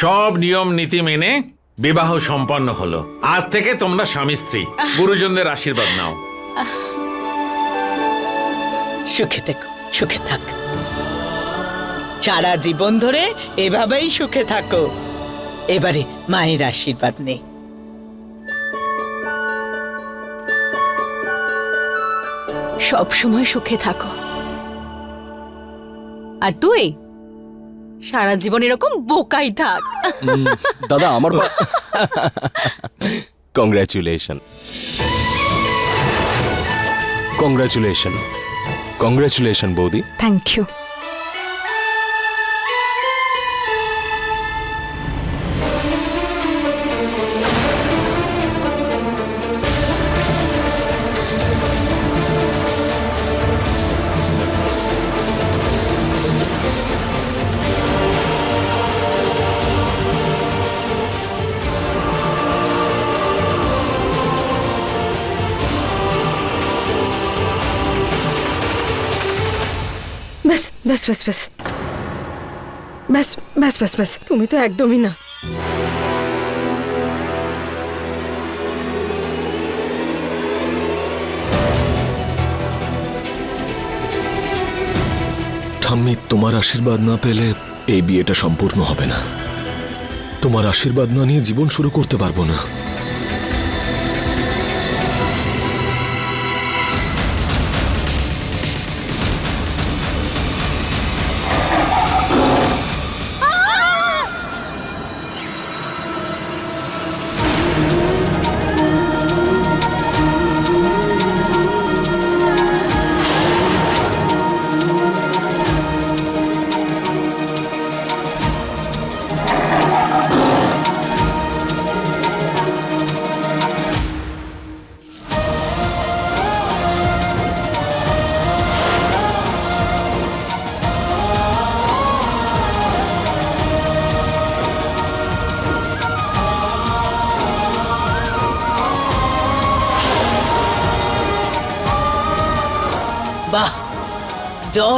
সব নিয়ম নীতি মেনে বিবাহ সম্পন্ন হলো। আজ থেকে তোমরা স্বামী স্ত্রী। গুরুজনদের আশীর্বাদ নাও। সুখে থেকো সুখে থাক। সারা জীবন ধরে এভাবেই সুখে থাকো। এবারে মায়ের আশীর্বাদ নে সব সময় সুখে থাকো। আর তুই? সারা জীবন এরকম বোকাই থাক। দাদা আমার কংগ্রাচুলেশন কংগ্রাচুলেশন কংগ্রাচুলেশন বৌদি। থ্যাংক ইউ তুমি তো একদমই না। ঠাম্মি, তোমার আশীর্বাদ না পেলে এই বিয়েটা সম্পূর্ণ হবে না। তোমার আশীর্বাদ না নিয়ে জীবন শুরু করতে পারব না।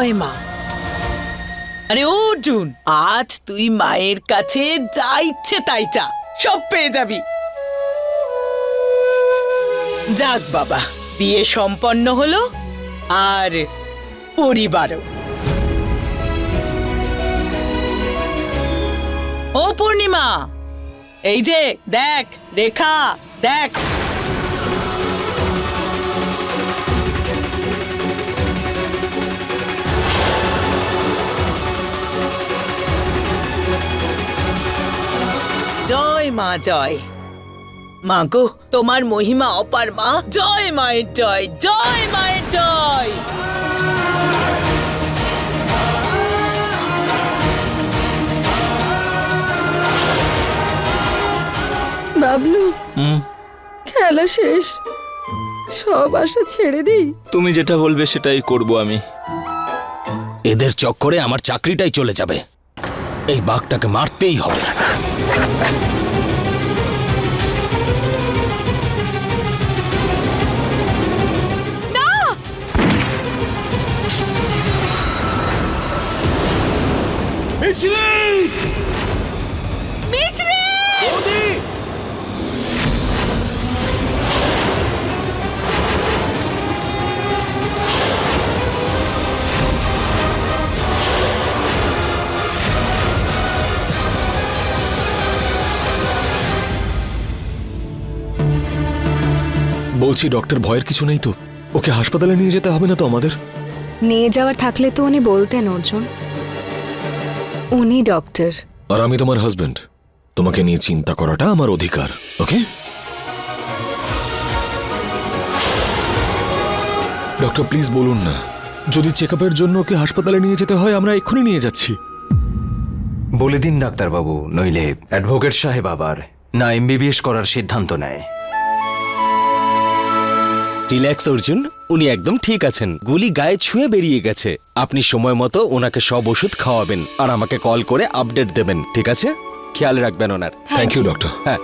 জয় মা। আরে অর্জুন, আজ তুই মায়ের কাছে যা ইচ্ছে তাই চা সব পেয়ে যাবি। যাক বাবা, বিয়ে সম্পন্ন হলো আর পরিবারও। ও পূর্ণিমা, এই যে দেখ, রেখা, দেখ। জয় মা জয়। মা গো তোমার মহিমা অপার মা। জয় মায়ের জয় জয় মায়ের জয়। বাবলু খেলা শেষ। সব আশা ছেড়ে দিই। তুমি যেটা বলবে সেটাই করব আমি। এদের চক্করে আমার চাকরিটাই চলে যাবে। এই বাঘটাকে মারতেই হবে। বলছি ডক্টর ভয়ের কিছু নেই তো? ওকে হাসপাতালে নিয়ে যেতে হবে না তো আমাদের? নিয়ে যাওয়ার থাকলে তো উনি বলতেন অর্জুন। উনি ডক্টর। আর আমি তোমার হাজবেন্ড। তোমাকে নিয়ে চিন্তা করাটা আমার অধিকার ওকে? ডক্টর প্লিজ বলুন না। যদি চেক আপের জন্য ওকে হাসপাতালে নিয়ে যেতে হয় আমরা এক্ষুনি নিয়ে যাচ্ছি। বলে দিন ডাক্তারবাবু নইলে অ্যাডভোকেট সাহেব আবার না এমবিবিএস করার সিদ্ধান্ত নেয়। রিল্যাক্স অর্জুন। উনি একদম ঠিক আছেন। গুলি গায়ে ছুঁয়ে বেরিয়ে গেছে। আপনি সময় মতো ওনাকে সব ওষুধ খাওয়াবেন আর আমাকে কল করে আপডেট দেবেন ঠিক আছে? খেয়াল রাখবেন ওনার। থ্যাংক ইউ ডক্টর হ্যাঁ।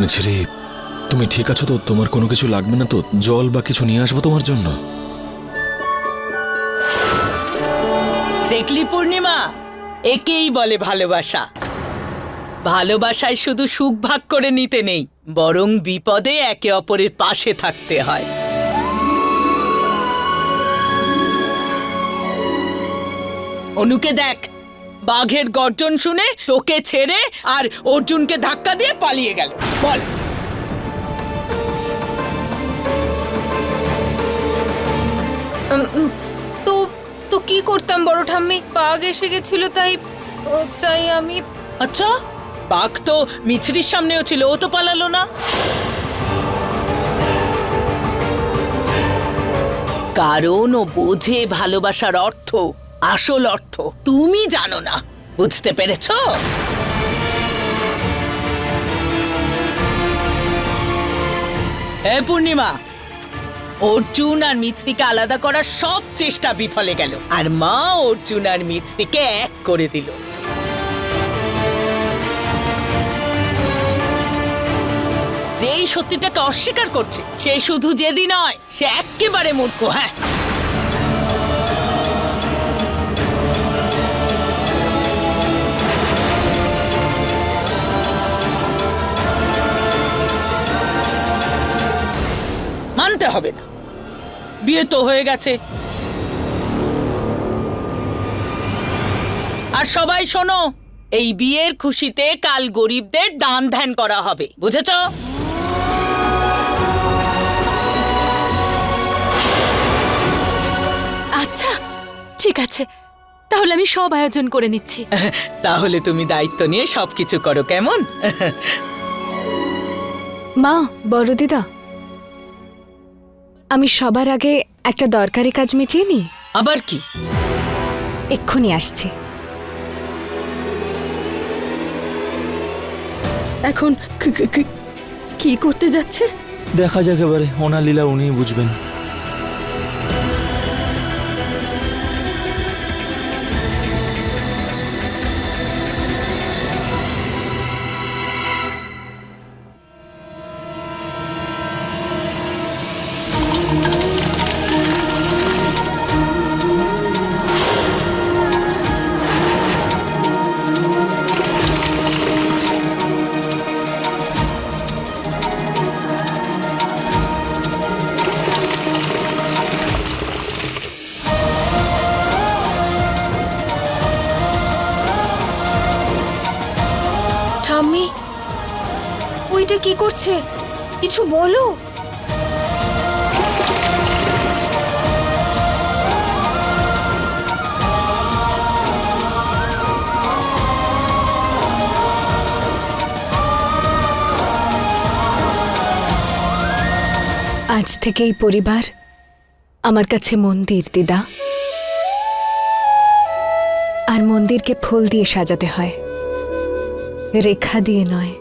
মিছরি তুমি ঠিক আছো তো? তোমার কোনো কিছু লাগবে না তো? জল বা কিছু নিয়ে আসব তোমার জন্য? দেখলি পূর্ণিমা? একেই বলে ভালোবাসা। ভালোবাসায় শুধু সুখ ভাগ করে নিতে নেই বরং বিপদে একে অপরের পাশে থাকতে হয়। অনুকে দেখ বাঘের গর্জন শুনে তোকে ছেড়ে আর অর্জুনকে ধাক্কা দিয়ে পালিয়ে গেল। বল। তো তো কি করতাম বড় ঠাম্মি? বাঘ এসে গেছিল তাই তাই আমি আচ্ছা বাঘ তো মিছরির সামনেও ছিল, ও তো পালালো না। কারণ ও বোঝে ভালোবাসার অর্থ, আসল অর্থ। তুমি জানো না, বুঝতে পেরেছ? পূর্ণিমা, অর্জুন আর মিত্রিকে আলাদা করার সব চেষ্টা বিফলে গেল, আর মা অর্জুন আর মিত্রিকে এক করে দিল। যেই সত্যিটাকে অস্বীকার করছে, সে শুধু জেদি নয়, সে একেবারে মূর্খ হ্যাঁ। মানতে হবে না। বিয়ে তো হয়ে গেছে। আর সবাই শোনো, এই বিয়ের খুশিতে কাল গরিবদের দান ধ্যান করা হবে, বুঝেছ? আচ্ছা ঠিক আছে। তাহলে আমি সব আয়োজন করে নিচ্ছি। তাহলে তুমি দায়িত্ব নিয়ে সবকিছু করো কেমন? মা বড় দিদা। আমি সবার আগে একটা দরকারি কাজ মিটিয়ে নিই? আবার কি? এক্ষুনি আসছি। এখন কি- করতে যাচ্ছে? দেখা যাক এবারে। ওনার লীলা উনি বুঝবেন। ওইটা কিছু বলো। আজ থেকে এই পরিবার, আমার কাছে মন্দির, দিদা। আর মন্দিরকে ফুল দিয়ে সাজাতে হয়। রেখা দিয়ে নয়।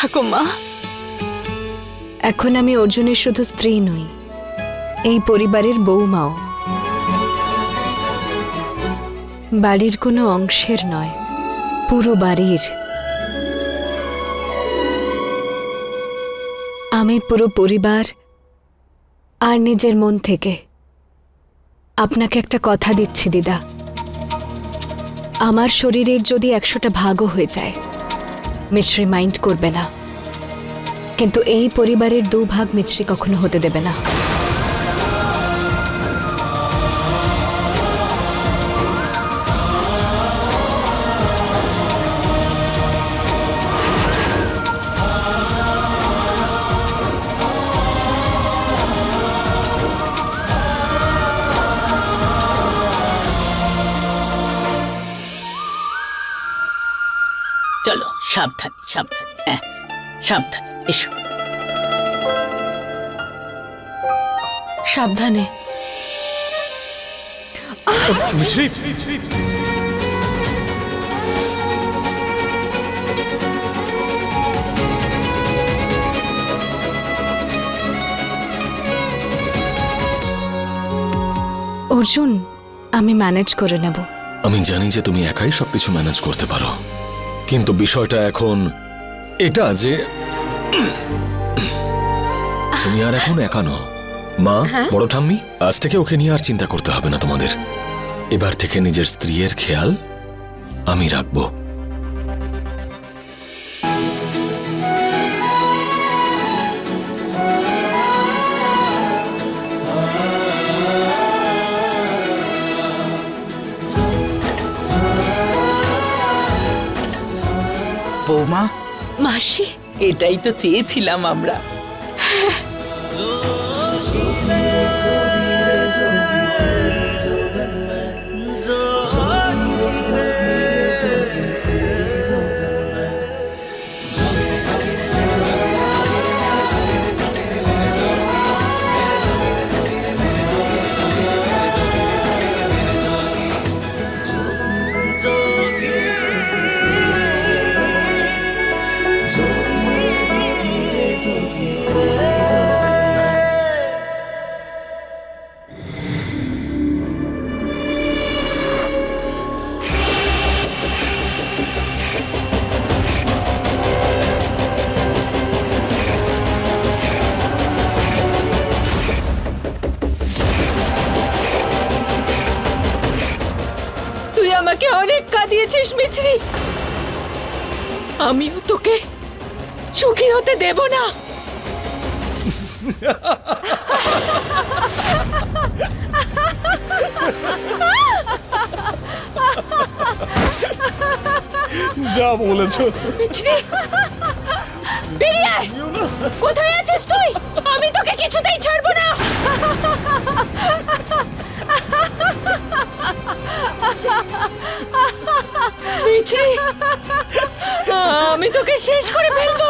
থাকো, মা। এখন আমি অর্জুনের শুধু স্ত্রী নই, এই পরিবারের বৌমাও বাড়ির কোনো অংশের নয়, পুরো বাড়ির। আমি পুরো পরিবার আর নিজের মন থেকে। আপনাকে একটা কথা দিচ্ছি, দিদা। আমার শরীরের যদি একশোটা ভাগও হয়ে যায় মিশ্রি মাইন্ড করবে না। কিন্তু এই পরিবারের দুভাগ মিশ্রি কখনো হতে দেবে না। সাবধানে সাবধানে হ্যাঁ সাবধানে এসো। সাবধানে। অর্জুন আমি ম্যানেজ করে নেব। আমি জানি যে তুমি একাই সবকিছু ম্যানেজ করতে পারো। কিন্তু বিষয়টা এখন এটা যে তুমি আর এখন একা নও। মা বড় ঠাম্মি আজ থেকে ওকে নিয়ে আর চিন্তা করতে হবে না তোমাদের। এবার থেকে নিজের স্ত্রীর খেয়াল আমি রাখব। বৌমা। মাসি? এটাই তো চেয়েছিলাম আমরা। আমিও তোকে সুখী হতে দেব না। যা বলেছ। বেরিয়ে আয়। কোথায় আছিস তুই? আমি তোকে কিছুতেই ছাড়বো না। মিছরি আমি তোকে শেষ করে ফেলব।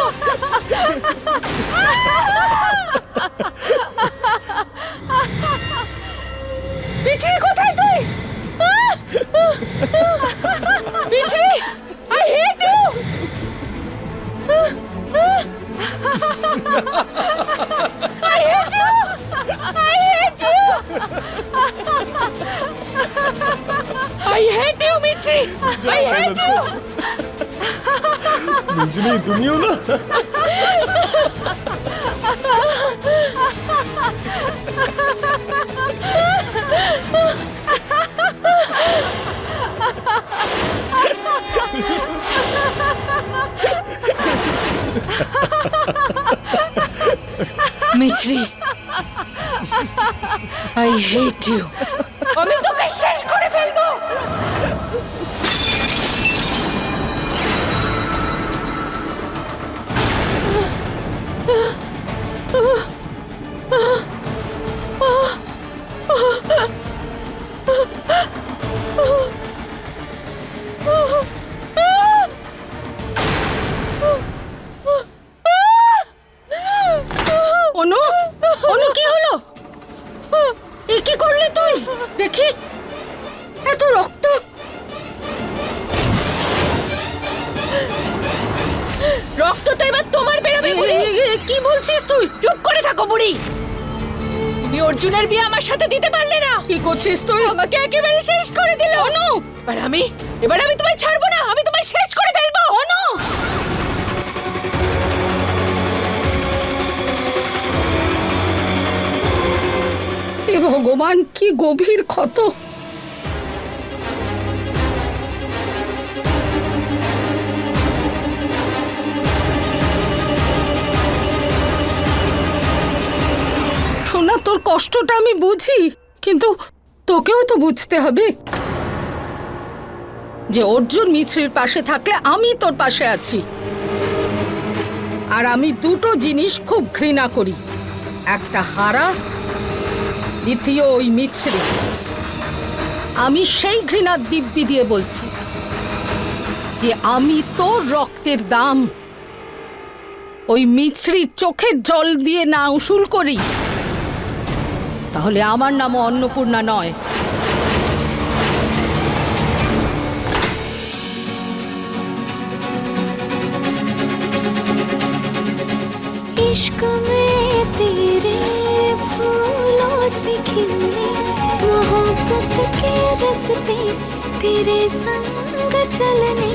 মিছরি তুমিও না মিছরি আই হেট ইউ আমি অর্জুনের বিয়ে আমার সাথে দিতে পারলে না। কি করছিস তুই? আমাকে একেবারে শেষ করে দিল। অনু! এবার আমি এবার আমি তোমায় ছাড়বো না আমি তোমায় শেষ করে ফেলব। অনু! ভগবান কি গভীর ক্ষত। কষ্টটা আমি বুঝি, কিন্তু তোকেও তো বুঝতে হবে। যে অর্জুন মিছরির পাশে থাকলে আমি তোর পাশে আছি। আর আমি দুটো জিনিস খুব ঘৃণা করি। একটা হারা, দ্বিতীয় ওই মিছরি। আমি সেই ঘৃণার দিব্যি দিয়ে বলছি যে আমি তোর রক্তের দাম। ওই মিছরির চোখের জল দিয়ে না উসুল করি তাহলে আমার নামও অন্নপূর্ণা নয় इश्क में तेरे फूलों से खिले मोहब्बत के रस्ते तेरे संग चलने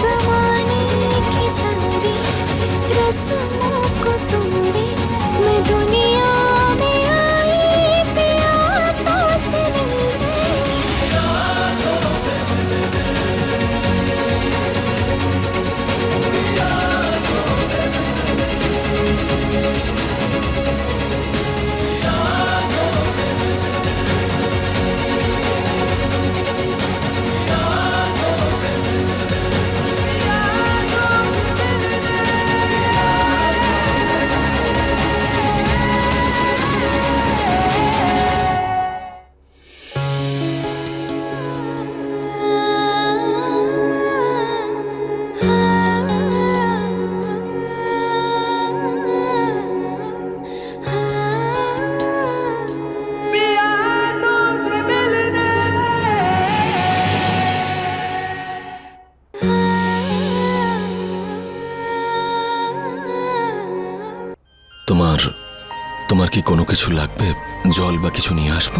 जमाने की सारी रस्मों को তোমার তোমার কি কোনো কিছু লাগবে? জল বা কিছু নিয়ে আসব?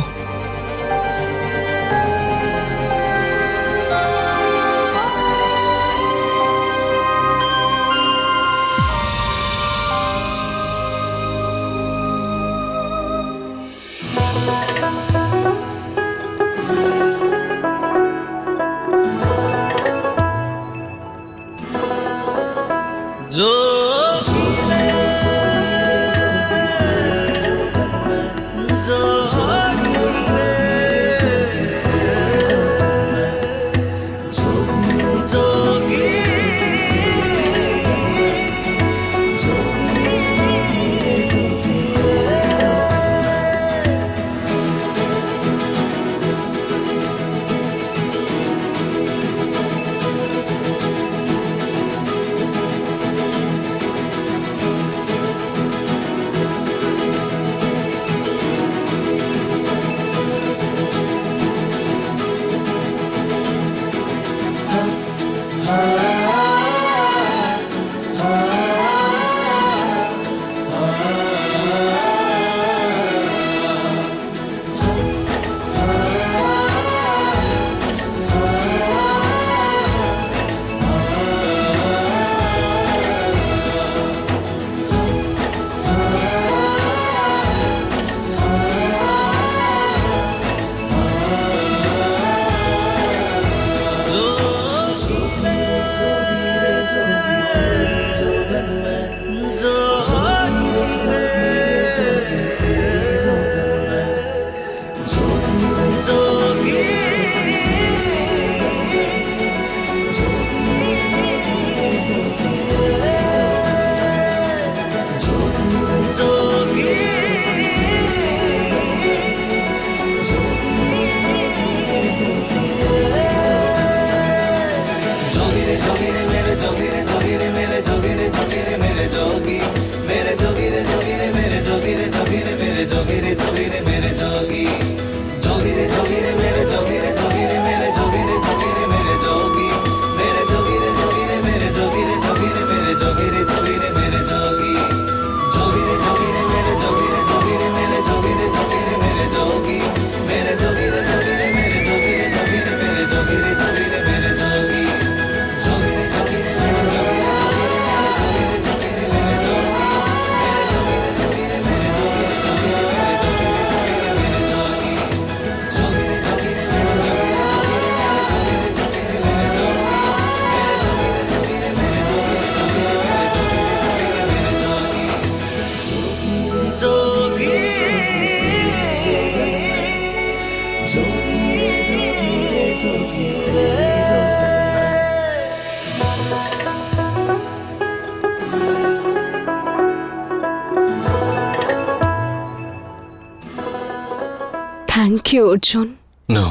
Arjun no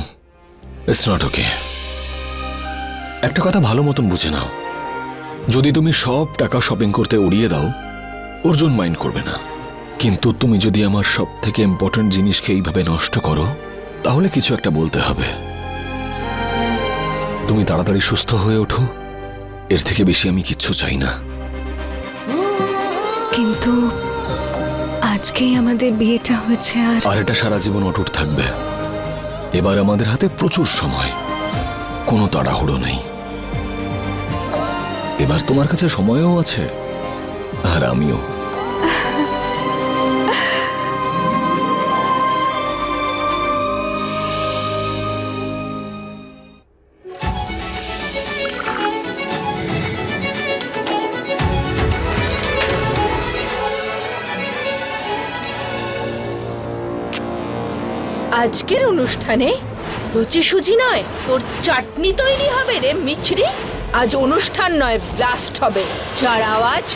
it's not okay একটা কথা ভালো মতন বুঝে নাও। যদি তুমি সব টাকা শপিং করতে উড়িয়ে দাও অর্জুন মাইন্ড করবে না। কিন্তু তুমি যদি আমার সব থেকে ইম্পর্টেন্ট জিনিসকে এইভাবে নষ্ট করো তাহলে কিছু একটা বলতে হবে। তুমি তাড়াতাড়ি সুস্থ হয়ে ওঠো। এর থেকে বেশি আমি কিচ্ছু চাই না। কিন্তু আজকেই আমাদের বিয়েটা হয়েছে আর আর এটা সারা জীবন অটুট থাকবে। এবার আমাদের হাতে প্রচুর সময়। কোনো তাড়াহুড়ো নেই। এবার তোমার কাছে সময়ও আছে। আর আমিও। আজকের অনুষ্ঠানে লুচি সুজি নয়, তোর চাটনি তৈরি হবে রে মিছরি। আজ অনুষ্ঠান নয় ব্লাস্ট হবে। যার আওয়াজ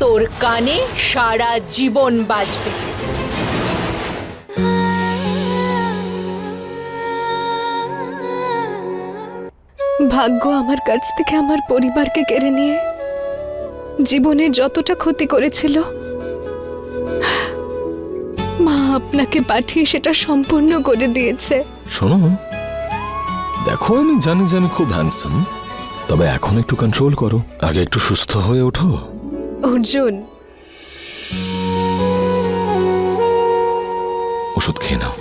তোর কানে সারা জীবন বাজবে। ভাগ্য আমার কাছ থেকে আমার পরিবারকে কেড়ে নিয়ে জীবনের যতটা ক্ষতি করেছিল আপনাকে পাঠিয়ে সেটা সম্পূর্ণ করে দিয়েছে। শোনো দেখো আমি জানি যে আমি খুব হ্যান্ডসাম তবে এখন একটু কন্ট্রোল করো। আগে একটু সুস্থ হয়ে ওঠো। অর্জুন। ওষুধ খেয়ে নাও।